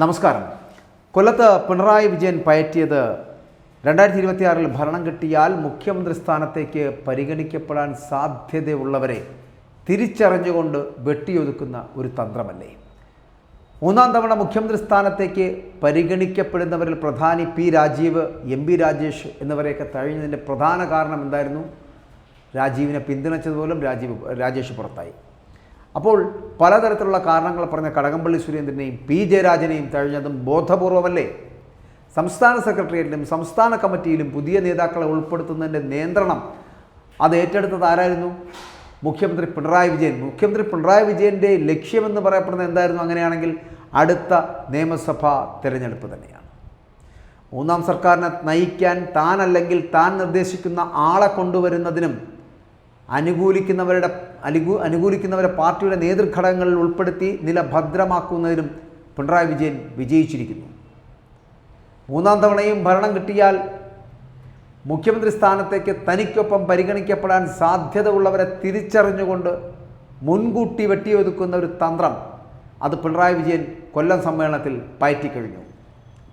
നമസ്കാരം. കൊല്ലത്ത് പിണറായി വിജയൻ പയറ്റിയത് രണ്ടായിരത്തി ഇരുപത്തിയാറിൽ ഭരണം കിട്ടിയാൽ മുഖ്യമന്ത്രി സ്ഥാനത്തേക്ക് പരിഗണിക്കപ്പെടാൻ സാധ്യതയുള്ളവരെ തിരിച്ചറിഞ്ഞുകൊണ്ട് വെട്ടിയൊതുക്കുന്ന ഒരു തന്ത്രമല്ലേ? മൂന്നാം തവണ മുഖ്യമന്ത്രി സ്ഥാനത്തേക്ക് പരിഗണിക്കപ്പെടുന്നവരിൽ പ്രധാനി P Rajeev M P Rajesh എന്നിവരെയൊക്കെ തഴഞ്ഞതിന്റെ പ്രധാന കാരണം എന്തായിരുന്നു? രാജീവിനെ പിന്തുണച്ചതുപോലും രാജീവ് രാജേഷ് പുറത്തായി. അപ്പോൾ പലതരത്തിലുള്ള കാരണങ്ങൾ പറഞ്ഞ കടകംപള്ളി സുരേന്ദ്രനെയും പി ജയരാജനെയും തഴഞ്ഞതും ബോധപൂർവമല്ലേ? സംസ്ഥാന സെക്രട്ടേറിയറ്റിലും സംസ്ഥാന കമ്മിറ്റിയിലും പുതിയ നേതാക്കളെ ഉൾപ്പെടുത്തുന്നതിന്റെ നിയന്ത്രണം അത് ഏറ്റെടുത്തത് ആരായിരുന്നു? മുഖ്യമന്ത്രി പിണറായി വിജയൻ. മുഖ്യമന്ത്രി പിണറായി വിജയന്റെ ലക്ഷ്യമെന്ന് പറയപ്പെടുന്നത് എന്തായിരുന്നു അങ്ങനെയാണെങ്കിൽ അടുത്ത നിയമസഭാ തിരഞ്ഞെടുപ്പ് തന്നെയാണ്. മൂന്നാം സർക്കാരിനെ നയിക്കാൻ താൻ അല്ലെങ്കിൽ താൻ നിർദ്ദേശിക്കുന്ന ആളെ കൊണ്ടുവരുന്നതിനും അനുകൂലിക്കുന്നവരുടെ അനുകൂ അനുകൂലിക്കുന്നവരെ പാർട്ടിയുടെ നേതൃഘടകങ്ങളിൽ ഉൾപ്പെടുത്തി നില ഭദ്രമാക്കുന്നതിനും പിണറായി വിജയൻ വിജയിച്ചിരിക്കുന്നു. മൂന്നാം തവണയും ഭരണം കിട്ടിയാൽ മുഖ്യമന്ത്രി സ്ഥാനത്തേക്ക് തനിക്കൊപ്പം പരിഗണിക്കപ്പെടാൻ സാധ്യത ഉള്ളവരെ തിരിച്ചറിഞ്ഞുകൊണ്ട് മുൻകൂട്ടി വെട്ടിയൊതുക്കുന്ന ഒരു തന്ത്രം അത് പിണറായി വിജയൻ കൊല്ലം സമ്മേളനത്തിൽ പയറ്റിക്കഴിഞ്ഞു.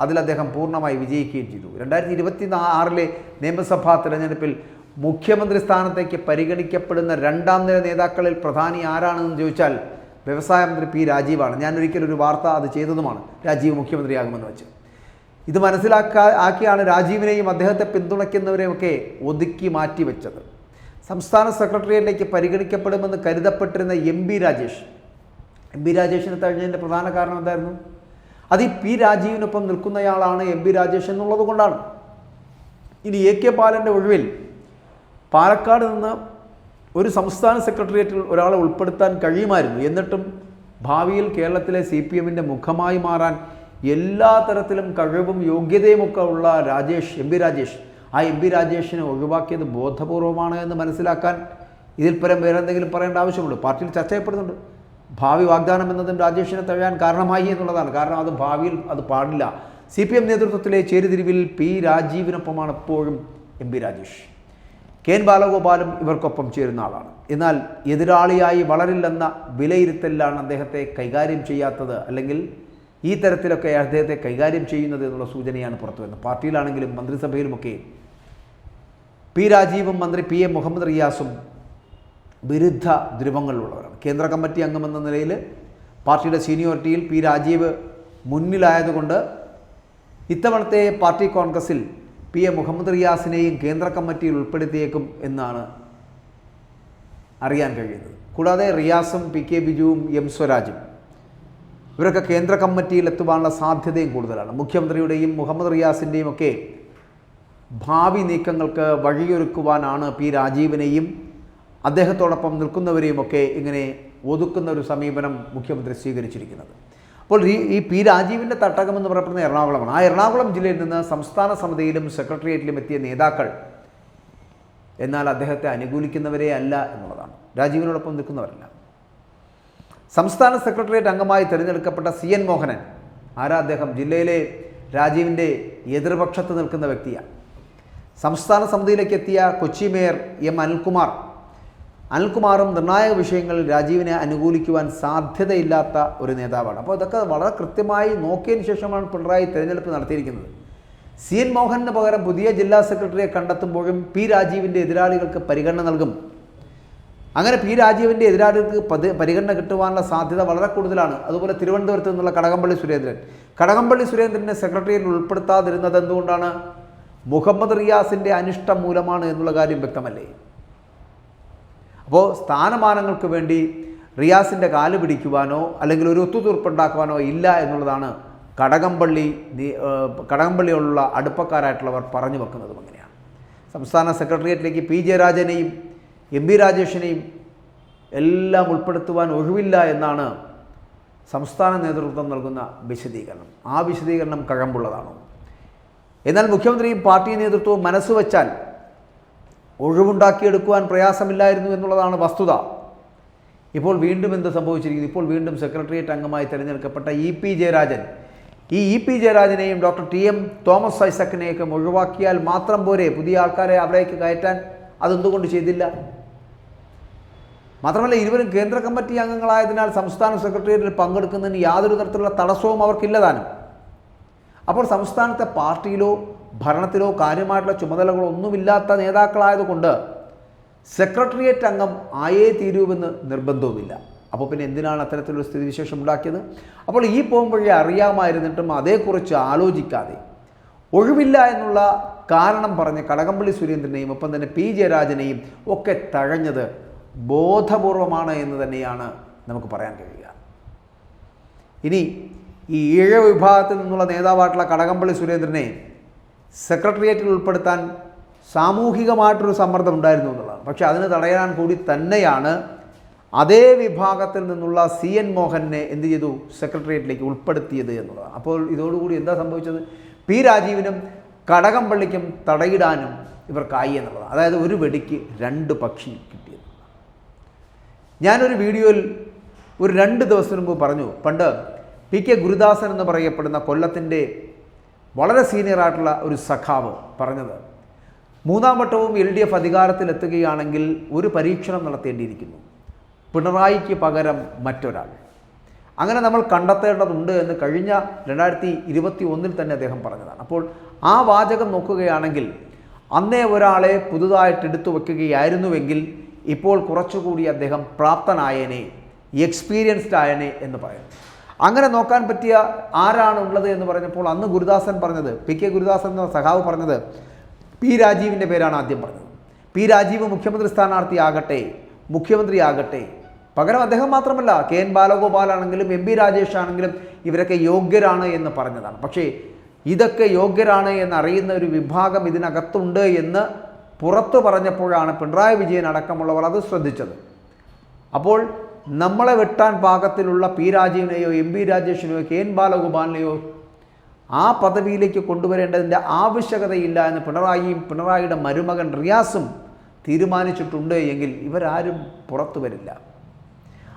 അതിൽ അദ്ദേഹം പൂർണമായി വിജയിക്കുകയും ചെയ്തു. രണ്ടായിരത്തി ഇരുപത്തി ആറിലെ നിയമസഭാ തിരഞ്ഞെടുപ്പിൽ മുഖ്യമന്ത്രി സ്ഥാനത്തേക്ക് പരിഗണിക്കപ്പെടുന്ന രണ്ടാം നിര നേതാക്കളിൽ പ്രധാനി ആരാണെന്ന് ചോദിച്ചാൽ വ്യവസായ മന്ത്രി പി രാജീവാണ്. ഞാൻ ഒരിക്കലും ഒരു വാർത്ത അത് ചെയ്തതുമാണ്. രാജീവ് മുഖ്യമന്ത്രിയാകുമെന്ന് വെച്ച്. ഇത് മനസ്സിലാക്കാ ആക്കിയാണ് രാജീവിനെയും അദ്ദേഹത്തെ പിന്തുണയ്ക്കുന്നവരെയൊക്കെ ഒതുക്കി മാറ്റി വെച്ചത്. സംസ്ഥാന സെക്രട്ടേറിയറ്റിലേക്ക് പരിഗണിക്കപ്പെടുമെന്ന് കരുതപ്പെട്ടിരുന്ന M B Rajesh. M B രാജേഷിനെ തഴഞ്ഞതിന്റെ പ്രധാന കാരണം എന്തായിരുന്നു? അത് ഈ പി രാജീവിനൊപ്പം നിൽക്കുന്നയാളാണ് എം ബി രാജേഷ് എന്നുള്ളത് കൊണ്ടാണ്. ഇനി എ കെ ബാലന്റെ ഒഴിവിൽ പാലക്കാട് നിന്ന് ഒരു സംസ്ഥാന സെക്രട്ടേറിയറ്റിൽ ഒരാളെ ഉൾപ്പെടുത്താൻ കഴിയുമായിരുന്നു. എന്നിട്ടും ഭാവിയിൽ കേരളത്തിലെ സി പി എമ്മിന്റെ മുഖമായി മാറാൻ എല്ലാ തരത്തിലും കഴിവും യോഗ്യതയുമൊക്കെ ഉള്ള രാജേഷ് എം പി രാജേഷ് ആ എം പി രാജേഷിനെ ഒഴിവാക്കിയത് ബോധപൂർവമാണ് എന്ന് മനസ്സിലാക്കാൻ ഇതിൽ പരം വേറെ എന്തെങ്കിലും പറയേണ്ട ആവശ്യമുണ്ട്. പാർട്ടിയിൽ ചർച്ച ചെയ്യപ്പെടുന്നുണ്ട്. ഭാവി വാഗ്ദാനം എന്നതും രാജേഷിനെ തഴയാൻ കാരണമായി എന്നുള്ളതാണ്. കാരണം അത് ഭാവിയിൽ അത് പാടില്ല. സി പി എം നേതൃത്വത്തിലെ ചേരിതിരിവിൽ പി രാജീവിനൊപ്പമാണ് എപ്പോഴും M P Rajesh. K N ബാലഗോപാലും ഇവർക്കൊപ്പം ചേരുന്ന ആളാണ്. എന്നാൽ എതിരാളിയായി വളരില്ലെന്ന വിലയിരുത്തലിലാണ് അദ്ദേഹത്തെ കൈകാര്യം ചെയ്യാത്തത് അല്ലെങ്കിൽ ഈ തരത്തിലൊക്കെ അദ്ദേഹത്തെ കൈകാര്യം ചെയ്യുന്നത് എന്നുള്ള സൂചനയാണ് പുറത്തു വരുന്നത്. പാർട്ടിയിലാണെങ്കിലും മന്ത്രിസഭയിലുമൊക്കെ പി രാജീവും മന്ത്രി പി എ മുഹമ്മദ് റിയാസും വിരുദ്ധ ധ്രുവങ്ങളിലുള്ളവരാണ്. കേന്ദ്ര കമ്മിറ്റി അംഗമെന്ന നിലയിൽ പാർട്ടിയുടെ സീനിയോറിറ്റിയിൽ പി രാജീവ് മുന്നിലായതുകൊണ്ട് ഇത്തവണത്തെ പാർട്ടി കോൺഗ്രസിൽ പി എ മുഹമ്മദ് റിയാസിനെയും കേന്ദ്ര കമ്മിറ്റിയിൽ ഉൾപ്പെടുത്തിയേക്കും എന്നാണ് അറിയാൻ കഴിയുന്നത്. കൂടാതെ റിയാസും പി കെ ബിജുവും എം സ്വരാജും. ഇവരൊക്കെ കേന്ദ്ര കമ്മിറ്റിയിൽ എത്തുവാനുള്ള സാധ്യതയും കൂടുതലാണ്. മുഖ്യമന്ത്രിയുടെയും മുഹമ്മദ് റിയാസിന്റെയും ഒക്കെ ഭാവി നീക്കങ്ങൾക്ക് വഴിയൊരുക്കുവാനാണ് പി രാജീവിനെയും അദ്ദേഹത്തോടൊപ്പം നിൽക്കുന്നവരെയും ഒക്കെ ഇങ്ങനെ ഒതുക്കുന്ന ഒരു സമീപനം മുഖ്യമന്ത്രി സ്വീകരിച്ചിരിക്കുന്നത്. അപ്പോൾ ഈ ഈ പി രാജീവിന്റെ തട്ടകം എന്ന് പറയപ്പെടുന്ന എറണാകുളമാണ്. ആ എറണാകുളം ജില്ലയിൽ നിന്ന് സംസ്ഥാന സമിതിയിലും സെക്രട്ടേറിയറ്റിലും എത്തിയ നേതാക്കൾ എന്നാൽ അദ്ദേഹത്തെ അനുകൂലിക്കുന്നവരേ അല്ല എന്നുള്ളതാണ്. രാജീവിനോടൊപ്പം നിൽക്കുന്നവരല്ല. സംസ്ഥാന സെക്രട്ടേറിയറ്റ് അംഗമായി തിരഞ്ഞെടുക്കപ്പെട്ട സി എൻ മോഹനൻ ആരാ അദ്ദേഹം? ജില്ലയിലെ രാജീവിന്റെ എതിർപക്ഷത്ത് നിൽക്കുന്ന വ്യക്തിയാണ്. സംസ്ഥാന സമിതിയിലേക്ക് എത്തിയ കൊച്ചി മേയർ എം അനിൽകുമാർ അനിൽകുമാറും നിർണായക വിഷയങ്ങളിൽ രാജീവിനെ അനുകൂലിക്കുവാൻ സാധ്യതയില്ലാത്ത ഒരു നേതാവാണ്. അപ്പോൾ ഇതൊക്കെ വളരെ കൃത്യമായി നോക്കിയതിന് ശേഷമാണ് പിണറായി തിരഞ്ഞെടുപ്പ് നടത്തിയിരിക്കുന്നത്. സി എൻ മോഹനന് പകരം പുതിയ ജില്ലാ സെക്രട്ടറിയെ കണ്ടെത്തുമ്പോഴും പി രാജീവിന്റെ എതിരാളികൾക്ക് പരിഗണന നൽകും. അങ്ങനെ പി രാജീവിന്റെ എതിരാളികൾക്ക് പതി പരിഗണന കിട്ടുവാനുള്ള സാധ്യത വളരെ കൂടുതലാണ്. അതുപോലെ തിരുവനന്തപുരത്ത് നിന്നുള്ള കടകംപള്ളി സുരേന്ദ്രൻ. കടകംപള്ളി സുരേന്ദ്രനെ സെക്രട്ടറിയിൽ ഉൾപ്പെടുത്താതിരുന്നത് എന്തുകൊണ്ടാണ് മുഹമ്മദ് റിയാസിന്റെ അനിഷ്ടം മൂലമാണ് എന്നുള്ള കാര്യം വ്യക്തമല്ലേ? അപ്പോൾ സ്ഥാനമാനങ്ങൾക്ക് വേണ്ടി റിയാസിന്റെ കാൽ പിടിക്കുവാനോ അല്ലെങ്കിൽ ഒരു ഒത്തുതീർപ്പുണ്ടാക്കുവാനോ ഇല്ല എന്നുള്ളതാണ് കടകംപള്ളി കടകംപള്ളിയോടുള്ള അടുപ്പക്കാരായിട്ടുള്ളവർ പറഞ്ഞു വെക്കുന്നതും അങ്ങനെയാണ്. സംസ്ഥാന സെക്രട്ടേറിയറ്റിലേക്ക് പി. ജെ. രാജനെയും എം. ബി രാജേഷിനെയും എല്ലാം ഉൾപ്പെടുത്തുവാൻ ഒഴിവില്ല എന്നാണ് സംസ്ഥാന നേതൃത്വം നൽകുന്ന വിശദീകരണം. ആ വിശദീകരണം കഴമ്പുള്ളതാണോ. എന്നാൽ മുഖ്യമന്ത്രിയും പാർട്ടി നേതൃത്വവും മനസ്സുവെച്ചാൽ ഒഴിവുണ്ടാക്കിയെടുക്കുവാൻ പ്രയാസമില്ലായിരുന്നു എന്നുള്ളതാണ് വസ്തുത. ഇപ്പോൾ വീണ്ടും എന്ത് സംഭവിച്ചിരിക്കുന്നു? ഇപ്പോൾ വീണ്ടും സെക്രട്ടേറിയറ്റ് അംഗമായി തിരഞ്ഞെടുക്കപ്പെട്ട ഇ പി ജയരാജൻ. ഈ ഇ പി ജയരാജനെയും ഡോക്ടർ ടി. എം. തോമസ് ഐസക്കിനെയൊക്കെ ഒഴിവാക്കിയാൽ മാത്രം പോരെ? പുതിയ ആൾക്കാരെ അവിടേക്ക് കയറ്റാൻ അതെന്തുകൊണ്ട് ചെയ്തില്ല? മാത്രമല്ല ഇരുവരും കേന്ദ്ര കമ്മിറ്റി അംഗങ്ങളായതിനാൽ സംസ്ഥാന സെക്രട്ടേറിയറ്റിൽ പങ്കെടുക്കുന്നതിന് യാതൊരു തരത്തിലുള്ള തടസ്സവും അവർക്കില്ല താനും. അപ്പോൾ സംസ്ഥാനത്തെ പാർട്ടിയിലോ ഭരണത്തിലോ കാര്യമായിട്ടുള്ള ചുമതലകളോ ഒന്നുമില്ലാത്ത നേതാക്കളായതുകൊണ്ട് സെക്രട്ടേറിയറ്റ് അംഗം ആയേ തീരുവെന്ന് നിർബന്ധവുമില്ല. അപ്പോൾ പിന്നെ എന്തിനാണ് അത്തരത്തിലൊരു സ്ഥിതിവിശേഷം ഉണ്ടാക്കിയത്? അപ്പോൾ ഈ പോകുമ്പോഴേ അറിയാമായിരുന്നിട്ടും അതേക്കുറിച്ച് ആലോചിക്കാതെ ഒഴിവില്ല എന്നുള്ള കാരണം പറഞ്ഞ് കടകംപള്ളി സുരേന്ദ്രനെയും ഒപ്പം തന്നെ പി. ജയരാജനെയും ഒക്കെ തഴഞ്ഞത് ബോധപൂർവമാണ് എന്ന് തന്നെയാണ് നമുക്ക് പറയാൻ കഴിയുക. ഇനി ഈ ഈഴ വിഭാഗത്തിൽ നിന്നുള്ള നേതാവായിട്ടുള്ള കടകംപള്ളി സുരേന്ദ്രനെ സെക്രട്ടേറിയറ്റിൽ ഉൾപ്പെടുത്താൻ സാമൂഹികമായിട്ടൊരു സമ്മർദ്ദം ഉണ്ടായിരുന്നു എന്നുള്ളതാണ്. പക്ഷേ അതിന് തടയാൻ കൂടി തന്നെയാണ് അതേ വിഭാഗത്തിൽ നിന്നുള്ള സി എൻ മോഹനെ എന്ത് ചെയ്തു? സെക്രട്ടേറിയറ്റിലേക്ക് ഉൾപ്പെടുത്തിയത് എന്നുള്ളതാണ്. അപ്പോൾ ഇതോടുകൂടി എന്താ സംഭവിച്ചത്? പി രാജീവിനും കടകംപള്ളിക്കും തടയിടാനും ഇവർക്കായി എന്നുള്ളതാണ്. അതായത് ഒരു വെടിക്ക് രണ്ട് പക്ഷി കിട്ടിയത് ഞാനൊരു വീഡിയോയിൽ ഒരു രണ്ട് ദിവസത്തിന് മുമ്പ് പറഞ്ഞു പണ്ട് പി കെ ഗുരുദാസൻ എന്ന് പറയപ്പെടുന്ന കൊല്ലത്തിന്റെ വളരെ സീനിയറായിട്ടുള്ള ഒരു സഖാവ് പറഞ്ഞത് മൂന്നാം വട്ടവും എൽ ഡി എഫ് അധികാരത്തിലെത്തുകയാണെങ്കിൽ ഒരു പരീക്ഷണം നടത്തേണ്ടിയിരിക്കുന്നു. പിണറായിക്ക് പകരം മറ്റൊരാൾ. അങ്ങനെ നമ്മൾ കണ്ടെത്തേണ്ടതുണ്ട് എന്ന് കഴിഞ്ഞ രണ്ടായിരത്തി ഇരുപത്തി ഒന്നിൽ തന്നെ അദ്ദേഹം പറഞ്ഞതാണ്. അപ്പോൾ ആ വാചകം നോക്കുകയാണെങ്കിൽ അന്നേ ഒരാളെ പുതുതായിട്ട് എടുത്തു വയ്ക്കുകയായിരുന്നുവെങ്കിൽ ഇപ്പോൾ കുറച്ചുകൂടി അദ്ദേഹം പ്രാപ്തനായനെ എക്സ്പീരിയൻസ്ഡ് ആയനെ എന്ന് പറയുന്നു. അങ്ങനെ നോക്കാൻ പറ്റിയ ആരാണ് ഉള്ളത് എന്ന് പറഞ്ഞപ്പോൾ അന്ന് ഗുരുദാസൻ പറഞ്ഞത് പി കെ ഗുരുദാസൻ എന്ന സഖാവ് പറഞ്ഞത് പി രാജീവിന്റെ പേരാണ് ആദ്യം പറഞ്ഞത്. പി രാജീവ് മുഖ്യമന്ത്രി സ്ഥാനാർത്ഥി ആകട്ടെ മുഖ്യമന്ത്രി ആകട്ടെ പകരം അദ്ദേഹം മാത്രമല്ല കെ എൻ ബാലഗോപാലാണെങ്കിലും എം ബി രാജേഷ് ആണെങ്കിലും ഇവരൊക്കെ യോഗ്യരാണ് എന്ന് പറഞ്ഞതാണ്. പക്ഷേ ഇതൊക്കെ യോഗ്യരാണ് എന്നറിയുന്ന ഒരു വിഭാഗം ഇതിനകത്തുണ്ട് എന്ന് പുറത്തു പറഞ്ഞപ്പോഴാണ് പിണറായി വിജയൻ അടക്കമുള്ളവർ അത് ശ്രദ്ധിച്ചത്. അപ്പോൾ നമ്മളെ വെട്ടാൻ പാകത്തിലുള്ള പി രാജീവിനെയോ എം പി രാജേഷിനെയോ കെ എൻ ബാലഗോപാലിനെയോ ആ പദവിയിലേക്ക് കൊണ്ടുവരേണ്ടതിന്റെ ആവശ്യകതയില്ല എന്ന് പിണറായിയും പിണറായിയുടെ മരുമകൻ റിയാസും തീരുമാനിച്ചിട്ടുണ്ട് എങ്കിൽ ഇവരാരും പുറത്തു വരില്ല.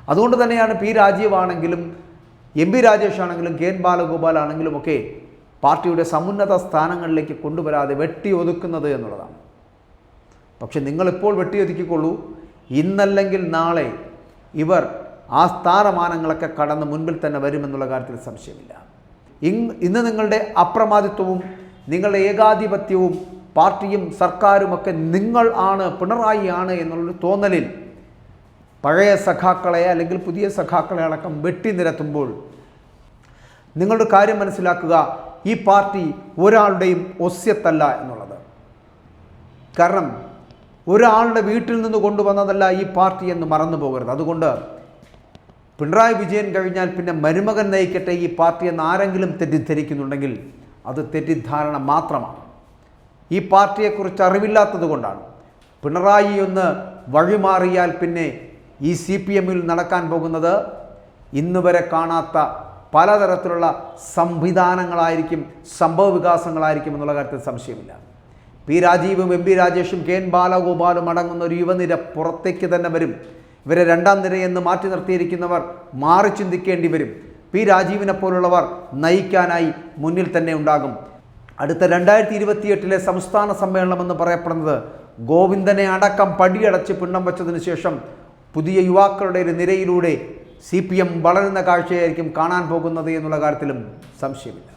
അതുകൊണ്ട് തന്നെയാണ് പി രാജീവാണെങ്കിലും എം പി രാജേഷ് ആണെങ്കിലും കെ എൻ ബാലഗോപാൽ ആണെങ്കിലും ഒക്കെ പാർട്ടിയുടെ സമുന്നത സ്ഥാനങ്ങളിലേക്ക് കൊണ്ടുവരാതെ വെട്ടി ഒതുക്കുന്നത് എന്നുള്ളതാണ്. പക്ഷെ നിങ്ങളിപ്പോൾ വെട്ടിയൊതുക്കിക്കൊള്ളൂ ഇന്നല്ലെങ്കിൽ നാളെ ഇവർ ആ സ്ഥാനമാനങ്ങളൊക്കെ കടന്ന് മുൻപിൽ തന്നെ വരുമെന്നുള്ള കാര്യത്തിൽ സംശയമില്ല. ഇന്ന് നിങ്ങളുടെ അപ്രമാദിത്വവും നിങ്ങളുടെ ഏകാധിപത്യവും പാർട്ടിയും സർക്കാരും ഒക്കെ നിങ്ങൾ ആണ് പിണറായി ആണ് എന്നുള്ളൊരു തോന്നലിൽ പഴയ സഖാക്കളെ അല്ലെങ്കിൽ പുതിയ സഖാക്കളെ അടക്കം വെട്ടി നിരത്തുമ്പോൾ നിങ്ങളുടെ കാര്യം മനസ്സിലാക്കുക ഈ പാർട്ടി ഒരാളുടെയും ഒസ്യത്തല്ല എന്നുള്ളത്. കാരണം ഒരാളുടെ വീട്ടിൽ നിന്ന് കൊണ്ടുവന്നതല്ല ഈ പാർട്ടി എന്ന് മറന്നു പോകരുത്. അതുകൊണ്ട് പിണറായി വിജയൻ കഴിഞ്ഞാൽ പിന്നെ മരുമകൻ നയിക്കട്ടെ ഈ പാർട്ടി എന്ന് ആരെങ്കിലും തെറ്റിദ്ധരിക്കുന്നുണ്ടെങ്കിൽ അത് തെറ്റിദ്ധാരണ മാത്രമാണ്. ഈ പാർട്ടിയെക്കുറിച്ച് അറിവില്ലാത്തത് കൊണ്ടാണ്. പിണറായി ഒന്ന് വഴിമാറിയാൽ പിന്നെ ഈ സി പി എമ്മിൽ നടക്കാൻ പോകുന്നത് ഇന്ന് വരെ കാണാത്ത പലതരത്തിലുള്ള സംവിധാനങ്ങളായിരിക്കും സംഭവ വികാസങ്ങളായിരിക്കും എന്നുള്ള കാര്യത്തിൽ സംശയമില്ല. പി രാജീവും എം പി രാജേഷും കെ എൻ ബാലഗോപാലും അടങ്ങുന്ന ഒരു യുവനിര പുറത്തേക്ക് തന്നെ വരും. ഇവരെ രണ്ടാം നിരയെന്ന് മാറ്റി നിർത്തിയിരിക്കുന്നവർ മാറി ചിന്തിക്കേണ്ടി വരും. പി രാജീവിനെ പോലുള്ളവർ നയിക്കാനായി മുന്നിൽ തന്നെ ഉണ്ടാകും. അടുത്ത രണ്ടായിരത്തി ഇരുപത്തിയെട്ടിലെ സംസ്ഥാന സമ്മേളനം എന്ന് പറയപ്പെടുന്നത് ഗോവിന്ദനെ അടക്കം പടിയടച്ച് പിണ്ണം വച്ചതിന് ശേഷം പുതിയ യുവാക്കളുടെ ഒരു നിരയിലൂടെ സി പി എം വളരുന്ന കാഴ്ചയായിരിക്കും കാണാൻ പോകുന്നത് എന്നുള്ള കാര്യത്തിലും സംശയമില്ല.